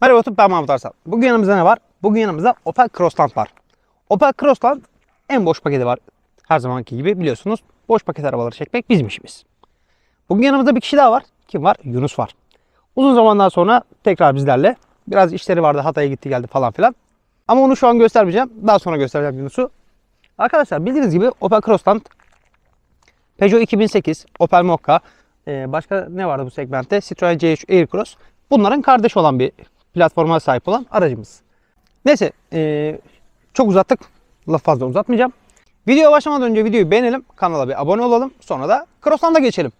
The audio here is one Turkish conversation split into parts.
Merhaba YouTube ben Mahmut Arslan. Bugün yanımızda ne var? Bugün yanımızda Opel Crossland var. Opel Crossland en boş paketi var. Her zamanki gibi biliyorsunuz. Boş paket arabaları çekmek bizim işimiz. Bugün yanımızda bir kişi daha var. Kim var? Yunus var. Uzun zamandan sonra tekrar bizlerle. Biraz işleri vardı. Hatay'a gitti geldi falan filan. Ama onu şu an göstermeyeceğim. Daha sonra göstereceğim Yunus'u. Arkadaşlar bildiğiniz gibi Opel Crossland Peugeot 2008, Opel Mokka, başka ne vardı bu segmentte? Citroen C3 Aircross. Bunların kardeş olan bir platforma sahip olan aracımız. Neyse ee, çok uzattık. Laf fazla uzatmayacağım. Videoya başlamadan önce videoyu beğenelim. Kanala bir abone olalım. Sonra da Crossland'a geçelim.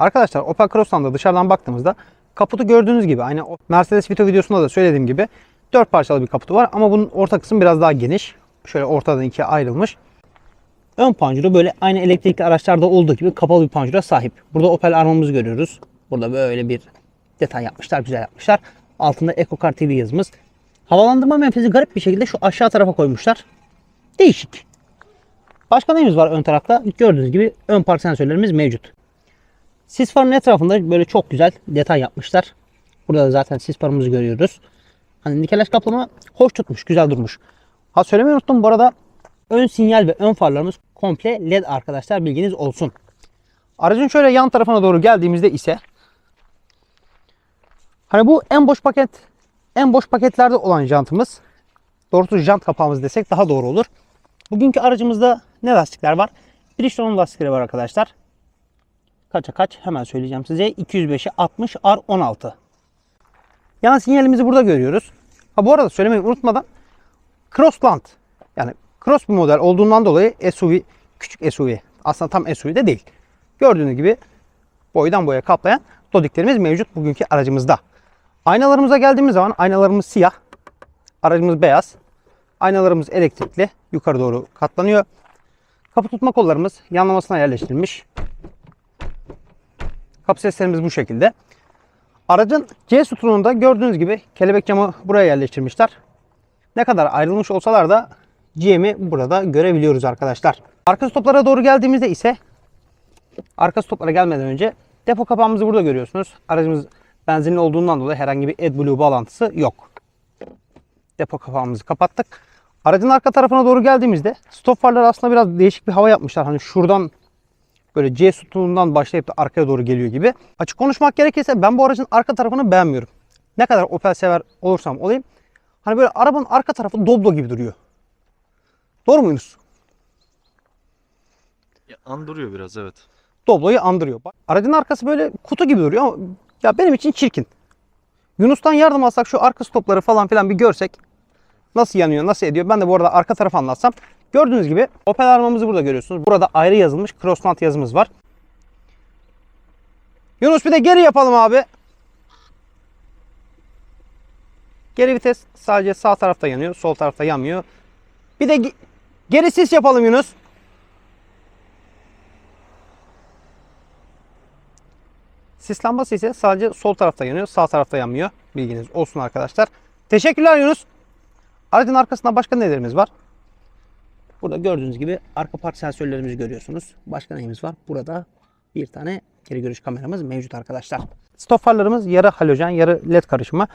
Arkadaşlar Opel Crossland'da dışarıdan baktığımızda kaputu gördüğünüz gibi aynı Mercedes Vito videosunda da söylediğim gibi 4 parçalı bir kaputu var ama bunun orta kısmı biraz daha geniş. Şöyle ortadan ikiye ayrılmış. Ön panjuru böyle aynı elektrikli araçlarda olduğu gibi kapalı bir panjura sahip. Burada Opel armamızı görüyoruz. Burada böyle bir detay yapmışlar, güzel yapmışlar. Altında EcoCar TV yazımız. Havalandırma menfezi garip bir şekilde şu aşağı tarafa koymuşlar. Değişik. Başka neyimiz var ön tarafta? Gördüğünüz gibi ön park sensörlerimiz mevcut. Sis farının etrafında böyle çok güzel detay yapmışlar. Burada da zaten sis farımızı görüyoruz. Hani nikelaj kaplama hoş tutmuş, güzel durmuş. Ha söylemeyi unuttum bu arada ön sinyal ve ön farlarımız komple led arkadaşlar bilginiz olsun. Aracın şöyle yan tarafına doğru geldiğimizde ise hani bu en boş paket en boş paketlerde olan jantımız. Doğrusu jant kapağımız desek daha doğru olur. Bugünkü aracımızda ne lastikler var? Bridgestone lastikleri var arkadaşlar kaça kaç hemen söyleyeceğim size. 205'e 60 R16. Yan sinyalimizi burada görüyoruz. Ha bu arada söylemeyi unutmadan Crossland yani cross bir model olduğundan dolayı SUV küçük SUV aslında tam SUV de değil. Gördüğünüz gibi boydan boya kaplayan dodiklerimiz mevcut bugünkü aracımızda. Aynalarımıza geldiğimiz zaman aynalarımız siyah. Aracımız beyaz. Aynalarımız elektrikli. Yukarı doğru katlanıyor. Kapı tutma kollarımız yanlamasına yerleştirilmiş. Kapı seslerimiz bu şekilde. Aracın C sütununda gördüğünüz gibi kelebek camı buraya yerleştirmişler. Ne kadar ayrılmış olsalar da GM'i burada görebiliyoruz arkadaşlar. Arka stoplara doğru geldiğimizde ise arka stoplara gelmeden önce depo kapağımızı burada görüyorsunuz. Aracımız benzinli olduğundan dolayı herhangi bir AdBlue bağlantısı yok. Depo kapağımızı kapattık. Aracın arka tarafına doğru geldiğimizde stop farları aslında biraz değişik bir hava yapmışlar. Hani şuradan böyle C sütunundan başlayıp da arkaya doğru geliyor gibi. Açık konuşmak gerekirse ben bu aracın arka tarafını beğenmiyorum. Ne kadar Opel sever olursam olayım. Hani böyle arabanın arka tarafı Doblo gibi duruyor. Doğru mu Yunus? Ya, andırıyor biraz evet. Doblo'yu andırıyor. Bak, Aracın arkası böyle kutu gibi duruyor ama ya benim için çirkin. Yunus'tan yardım alsak şu arka stopları falan filan bir görsek nasıl yanıyor, nasıl ediyor. Ben de bu arada arka tarafı anlatsam. Gördüğünüz gibi Opel armamızı burada görüyorsunuz. Burada ayrı yazılmış Crossland yazımız var. Yunus bir de geri yapalım abi. Geri vites sadece sağ tarafta yanıyor, sol tarafta yanmıyor. Bir de ge- geri sis yapalım Yunus. Sis lambası ise sadece sol tarafta yanıyor, sağ tarafta yanmıyor. Bilginiz olsun arkadaşlar. Teşekkürler Yunus. Aracın arkasında başka nelerimiz var? Burada gördüğünüz gibi arka park sensörlerimizi görüyorsunuz. Başka neyimiz var? Burada bir tane geri görüş kameramız mevcut arkadaşlar. Stop farlarımız yarı halojen, yarı led karışımı.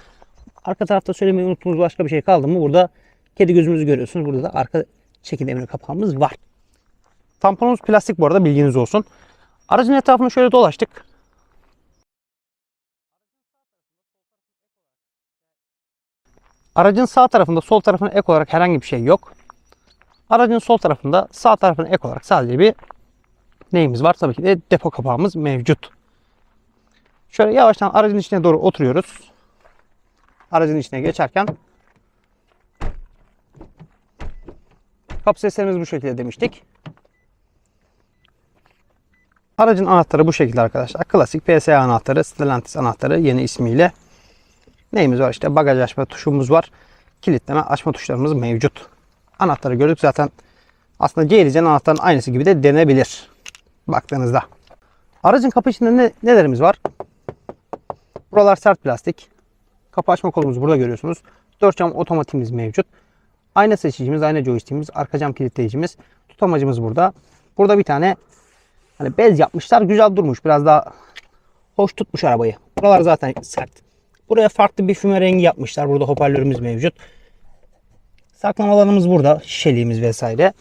Arka tarafta söylemeyi unuttuğumuz başka bir şey kaldı mı? Burada kedi gözümüzü görüyorsunuz. Burada da arka çekim demiri kapağımız var. Tamponumuz plastik bu arada bilginiz olsun. Aracın etrafını şöyle dolaştık. Aracın sağ tarafında sol tarafına ek olarak herhangi bir şey yok. Aracın sol tarafında sağ tarafına ek olarak sadece bir neyimiz var? Tabii ki de depo kapağımız mevcut. Şöyle yavaştan aracın içine doğru oturuyoruz. Aracın içine geçerken kapı seslerimiz bu şekilde demiştik. Aracın anahtarı bu şekilde arkadaşlar. Klasik PSA anahtarı, Stellantis anahtarı yeni ismiyle. Neyimiz var işte bagaj açma tuşumuz var. Kilitleme açma tuşlarımız mevcut. Anahtarı gördük zaten aslında CLC'nin anahtarının aynısı gibi de denebilir. Baktığınızda. Aracın kapı içinde ne, nelerimiz var? Buralar sert plastik. Kapı açma kolumuzu burada görüyorsunuz. 4 cam otomatikimiz mevcut. Ayna seçicimiz, ayna joystickimiz, arka cam kilitleyicimiz, tutamacımız burada. Burada bir tane hani bez yapmışlar. Güzel durmuş. Biraz daha hoş tutmuş arabayı. Buralar zaten sert. Buraya farklı bir füme rengi yapmışlar. Burada hoparlörümüz mevcut. Saklama alanımız burada. Şişeliğimiz vesaire.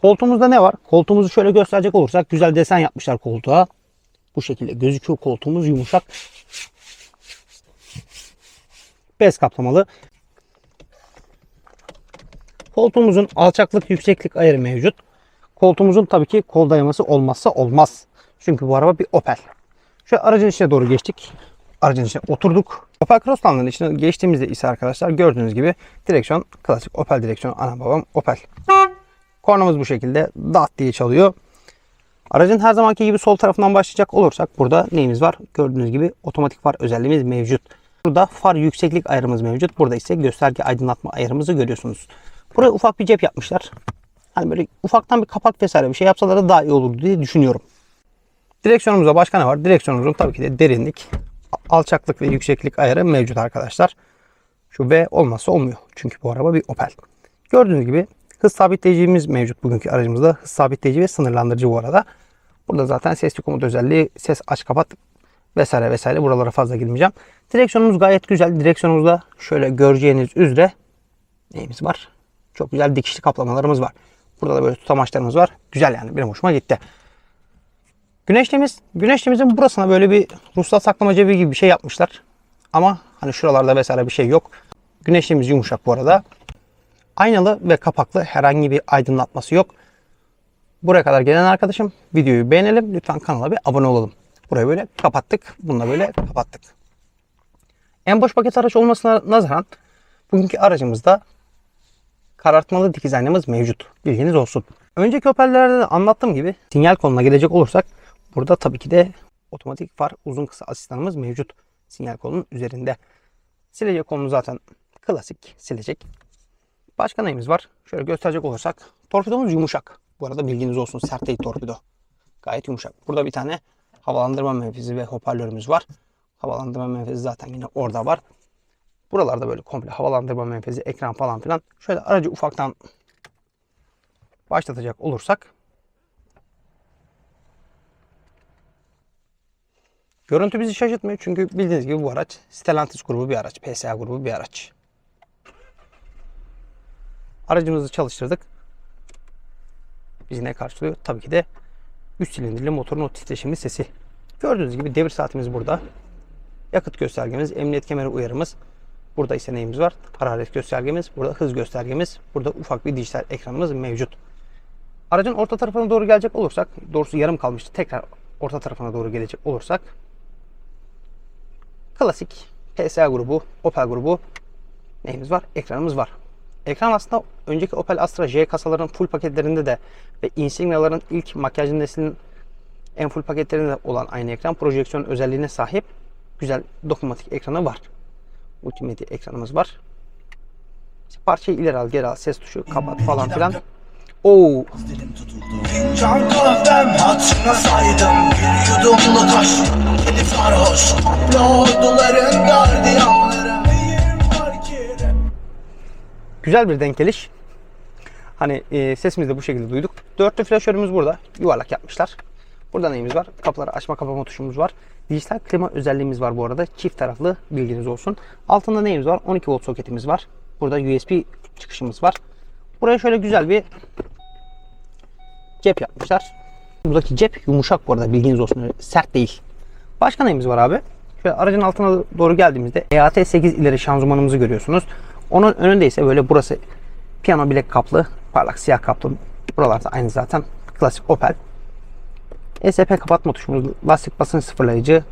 Koltuğumuzda ne var? Koltuğumuzu şöyle gösterecek olursak güzel desen yapmışlar koltuğa. Bu şekilde gözüküyor koltuğumuz yumuşak. Bez kaplamalı. Koltuğumuzun alçaklık yükseklik ayarı mevcut. Koltuğumuzun tabii ki kol dayaması olmazsa olmaz. Çünkü bu araba bir Opel. Şöyle aracın içine doğru geçtik. Aracın içine oturduk. Opel Crossland'ın içine geçtiğimizde ise arkadaşlar gördüğünüz gibi direksiyon klasik Opel direksiyon ana babam Opel. Kornamız bu şekilde dat diye çalıyor. Aracın her zamanki gibi sol tarafından başlayacak olursak burada neyimiz var? Gördüğünüz gibi otomatik far özelliğimiz mevcut. Burada far yükseklik ayarımız mevcut. Burada ise gösterge aydınlatma ayarımızı görüyorsunuz. Buraya ufak bir cep yapmışlar. Hani böyle ufaktan bir kapak vesaire bir şey yapsalar da daha iyi olur diye düşünüyorum. Direksiyonumuzda başka ne var? Direksiyonumuzun tabii ki de derinlik, alçaklık ve yükseklik ayarı mevcut arkadaşlar. Şu V olmazsa olmuyor. Çünkü bu araba bir Opel. Gördüğünüz gibi hız sabitleyicimiz mevcut bugünkü aracımızda. Hız sabitleyici ve sınırlandırıcı bu arada. Burada zaten sesli komut özelliği, ses aç kapat vesaire vesaire buralara fazla girmeyeceğim. Direksiyonumuz gayet güzel. Direksiyonumuzda şöyle göreceğiniz üzere neyimiz var? Çok güzel dikişli kaplamalarımız var. Burada da böyle tutamaçlarımız var. Güzel yani benim hoşuma gitti. Güneşliğimiz, güneşliğimizin burasına böyle bir ruhsat saklama cebi gibi bir şey yapmışlar. Ama hani şuralarda vesaire bir şey yok. Güneşliğimiz yumuşak bu arada. Aynalı ve kapaklı herhangi bir aydınlatması yok. Buraya kadar gelen arkadaşım videoyu beğenelim. Lütfen kanala bir abone olalım. Burayı böyle kapattık. Bununla böyle kapattık. En boş paket araç olmasına nazaran bugünkü aracımızda karartmalı dikiz aynamız mevcut. Bilginiz olsun. Önceki Opel'lerde de anlattığım gibi sinyal koluna gelecek olursak burada tabii ki de otomatik far uzun kısa asistanımız mevcut. Sinyal kolunun üzerinde. Silecek kolunu zaten klasik silecek. Başka neyimiz var? Şöyle gösterecek olursak torpidomuz yumuşak. Bu arada bilginiz olsun sert değil torpido. Gayet yumuşak. Burada bir tane havalandırma menfezi ve hoparlörümüz var. Havalandırma menfezi zaten yine orada var. Buralarda böyle komple havalandırma menfezi, ekran falan filan. Şöyle aracı ufaktan başlatacak olursak Görüntü bizi şaşırtmıyor çünkü bildiğiniz gibi bu araç Stellantis grubu bir araç, PSA grubu bir araç. Aracımızı çalıştırdık. Bizi ne karşılıyor? Tabii ki de 3 silindirli motorun o titreşimli sesi. Gördüğünüz gibi devir saatimiz burada. Yakıt göstergemiz, emniyet kemeri uyarımız. Burada ise neyimiz var? Hararet göstergemiz, burada hız göstergemiz, burada ufak bir dijital ekranımız mevcut. Aracın orta tarafına doğru gelecek olursak, doğrusu yarım kalmıştı. Tekrar orta tarafına doğru gelecek olursak klasik PSA grubu, Opel grubu neyimiz var? Ekranımız var. Ekran aslında önceki Opel Astra J kasaların full paketlerinde de ve Insignia'ların ilk makyajlı neslinin en full paketlerinde de olan aynı ekran projeksiyon özelliğine sahip güzel dokunmatik ekranı var. Multimedya ekranımız var. İşte parçayı ileri al, geri al, ses tuşu, kapat falan filan. Oo, Dilim tutuldu Fincan kahvem hatırına saydım Bir yudumlu taş Deli sarhoş Lorduların gardiyanları güzel bir denk geliş. Hani e, sesimizi de bu şekilde duyduk. Dörtlü flaşörümüz burada. Yuvarlak yapmışlar. Burada neyimiz var? Kapıları açma kapama tuşumuz var. Dijital klima özelliğimiz var bu arada. Çift taraflı bilginiz olsun. Altında neyimiz var? 12 volt soketimiz var. Burada USB çıkışımız var. Buraya şöyle güzel bir cep yapmışlar. Buradaki cep yumuşak bu arada bilginiz olsun. Sert değil. Başka neyimiz var abi? Şöyle aracın altına doğru geldiğimizde EAT 8 ileri şanzımanımızı görüyorsunuz. Onun önünde ise böyle burası piyano bilek kaplı, parlak siyah kaplı. Buralarda aynı zaten klasik Opel. ESP kapatma tuşumuz, lastik basınç sıfırlayıcı,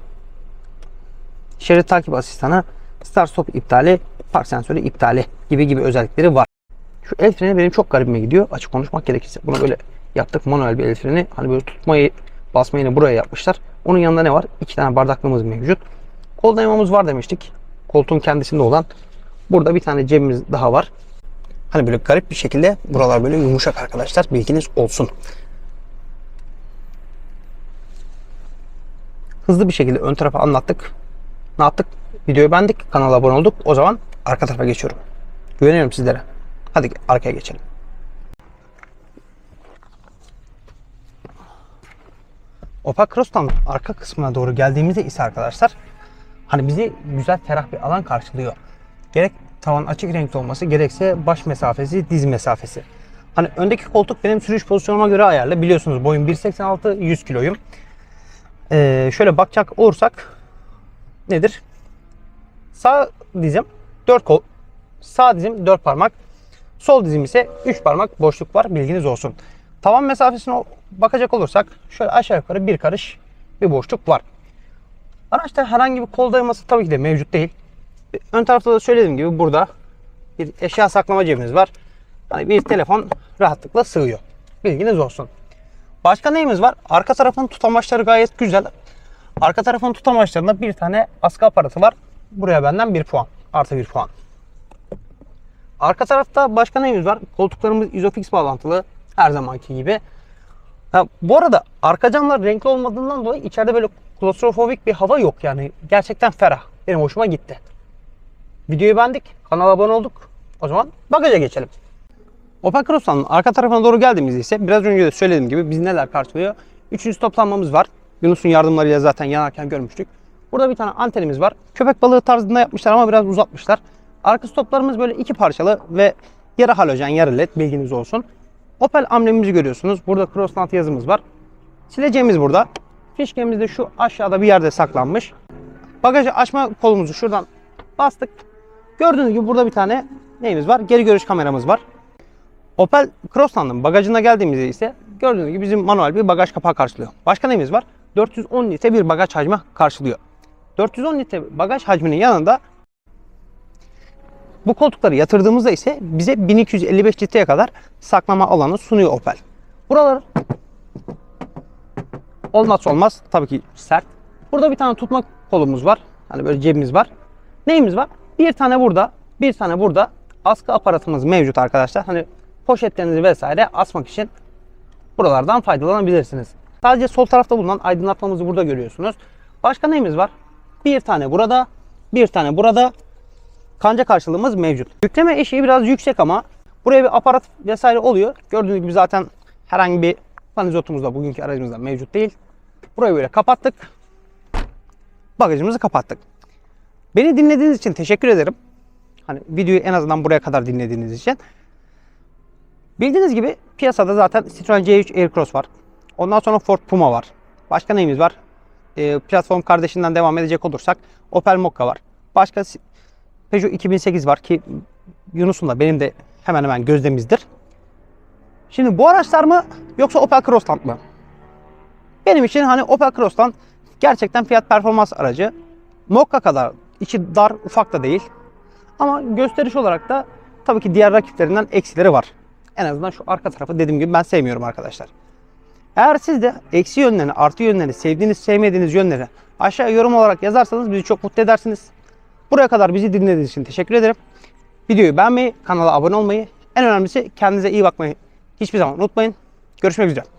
şerit takip asistanı, start stop iptali, park sensörü iptali gibi gibi özellikleri var. Şu el freni benim çok garibime gidiyor. Açık konuşmak gerekirse. Bunu böyle yaptık manuel bir el freni. Hani böyle tutmayı basmayı buraya yapmışlar. Onun yanında ne var? İki tane bardaklığımız mevcut. Kol dayamamız var demiştik. Koltuğun kendisinde olan. Burada bir tane cebimiz daha var. Hani böyle garip bir şekilde buralar böyle yumuşak arkadaşlar. Bilginiz olsun. Hızlı bir şekilde ön tarafa anlattık. Ne yaptık? Videoyu beğendik. Kanala abone olduk. O zaman arka tarafa geçiyorum. Güveniyorum sizlere. Hadi arkaya geçelim. Opel Cross'tan arka kısmına doğru geldiğimizde ise arkadaşlar hani bizi güzel ferah bir alan karşılıyor. Gerek tavan açık renkli olması gerekse baş mesafesi, diz mesafesi. Hani öndeki koltuk benim sürüş pozisyonuma göre ayarlı. Biliyorsunuz boyum 1.86, 100 kiloyum. Ee, şöyle bakacak olursak nedir? Sağ dizim 4 kol, sağ dizim 4 parmak, sol dizim ise 3 parmak boşluk var bilginiz olsun. Tavan mesafesine bakacak olursak şöyle aşağı yukarı bir karış bir boşluk var. Araçta herhangi bir kol dayaması tabii ki de mevcut değil. Ön tarafta da söylediğim gibi burada bir eşya saklama cebimiz var. Hani bir telefon rahatlıkla sığıyor. Bilginiz olsun. Başka neyimiz var? Arka tarafın tutamaçları gayet güzel. Arka tarafın tutamaçlarında bir tane askı aparatı var. Buraya benden bir puan. Artı bir puan. Arka tarafta başka neyimiz var? Koltuklarımız izofix bağlantılı. Her zamanki gibi. Ha, bu arada arka camlar renkli olmadığından dolayı içeride böyle klostrofobik bir hava yok yani. Gerçekten ferah. Benim hoşuma gitti. Videoyu beğendik. Kanala abone olduk. O zaman bagaja geçelim. Opel Cross'tan arka tarafına doğru geldiğimizde ise biraz önce de söylediğim gibi biz neler karşılıyor? Üçüncü toplanmamız var. Yunus'un yardımlarıyla zaten yanarken görmüştük. Burada bir tane antenimiz var. Köpek balığı tarzında yapmışlar ama biraz uzatmışlar. Arka stoplarımız böyle iki parçalı ve yarı halojen yarı led bilginiz olsun. Opel amblemimizi görüyorsunuz. Burada Crossland yazımız var. Sileceğimiz burada. Fişkemiz de şu aşağıda bir yerde saklanmış. Bagajı açma kolumuzu şuradan bastık. Gördüğünüz gibi burada bir tane neyimiz var? Geri görüş kameramız var. Opel Crossland'ın bagajına geldiğimizde ise gördüğünüz gibi bizim manuel bir bagaj kapağı karşılıyor. Başka neyimiz var? 410 litre bir bagaj hacmi karşılıyor. 410 litre bagaj hacminin yanında bu koltukları yatırdığımızda ise bize 1255 litreye kadar saklama alanı sunuyor Opel. Buralar olmazsa olmaz tabii ki sert. Burada bir tane tutma kolumuz var. Hani böyle cebimiz var. Neyimiz var? Bir tane burada, bir tane burada askı aparatımız mevcut arkadaşlar. Hani poşetlerinizi vesaire asmak için buralardan faydalanabilirsiniz. Sadece sol tarafta bulunan aydınlatmamızı burada görüyorsunuz. Başka neyimiz var? Bir tane burada, bir tane burada kanca karşılığımız mevcut. Yükleme eşiği biraz yüksek ama buraya bir aparat vesaire oluyor. Gördüğünüz gibi zaten herhangi bir panizotumuz da bugünkü aracımızda mevcut değil. Burayı böyle kapattık. Bagajımızı kapattık. Beni dinlediğiniz için teşekkür ederim. Hani videoyu en azından buraya kadar dinlediğiniz için. Bildiğiniz gibi piyasada zaten Citroen C3 Aircross var. Ondan sonra Ford Puma var. Başka neyimiz var? Ee, platform kardeşinden devam edecek olursak Opel Mokka var. Başka Peugeot 2008 var ki Yunus'un da benim de hemen hemen gözlemizdir. Şimdi bu araçlar mı yoksa Opel Crossland mı? Benim için hani Opel Crossland gerçekten fiyat performans aracı. Mokka kadar içi dar ufak da değil. Ama gösteriş olarak da tabii ki diğer rakiplerinden eksileri var. En azından şu arka tarafı dediğim gibi ben sevmiyorum arkadaşlar. Eğer siz de eksi yönlerini, artı yönlerini, sevdiğiniz, sevmediğiniz yönleri aşağı yorum olarak yazarsanız bizi çok mutlu edersiniz. Buraya kadar bizi dinlediğiniz için teşekkür ederim. Videoyu beğenmeyi, kanala abone olmayı, en önemlisi kendinize iyi bakmayı hiçbir zaman unutmayın. Görüşmek üzere.